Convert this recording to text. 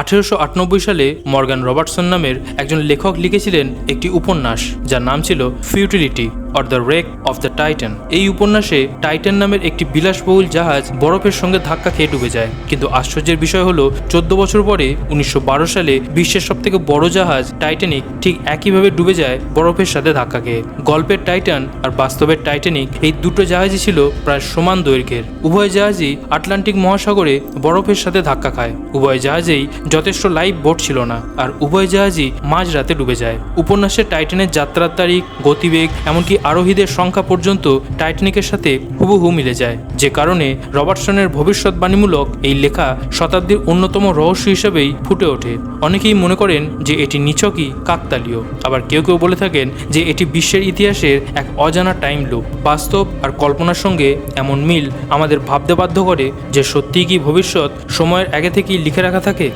আঠেরোশো সালে Morgan Robertson নামের একজন লেখক লিখেছিলেন একটি উপন্যাস, যার নাম ছিল futility or the wreck of the Titan এই উপন্যাসে টাইটান নামের একটি বিলাসবহুল জাহাজ বরফের সঙ্গে ধাক্কা খেয়ে ডুবে যায়। কিন্তু আশ্চর্যের বিষয় হলো, চোদ্দ বছর পরে উনিশশো বারো সালে বিশ্বের সবথেকে বড় জাহাজ টাইটানিক ঠিক একইভাবে ডুবে যায় বরফের সাথে ধাক্কা খেয়ে। গল্পের টাইটান আর বাস্তবের টাইটানিক এই দুটো জাহাজই ছিল প্রায় সমান দৈর্ঘ্যের। উভয় জাহাজই আটলান্টিক মহাসাগরে বরফের সাথে ধাক্কা খায়। উভয় জাহাজেই যথেষ্ট লাইফ বোট ছিল না, আর উভয় জাহাজই মাঝরাতে ডুবে যায়। উপন্যাসে টাইটানের যাত্রার তারিখ, গতিবেগ, এমনকি আরোহীদের সংখ্যা পর্যন্ত টাইটানিকের সাথে হুবহু মিলে যায়। যে কারণে রবার্টসনের ভবিষ্যৎবাণীমূলক এই লেখা শতাব্দীর অন্যতম রহস্য হিসেবেই ফুটে ওঠে। অনেকেই মনে করেন যে এটি নিছকই কাকতালীয়। আবার কেউ কেউ বলে থাকেন যে এটি বিশ্বের ইতিহাসের এক অজানা টাইম লুপ বাস্তব আর কল্পনার সঙ্গে এমন মিল আমাদের ভাবতে বাধ্য করে যে সত্যিই কি ভবিষ্যৎ সময়ের আগে থেকেই লিখে রাখা থাকে?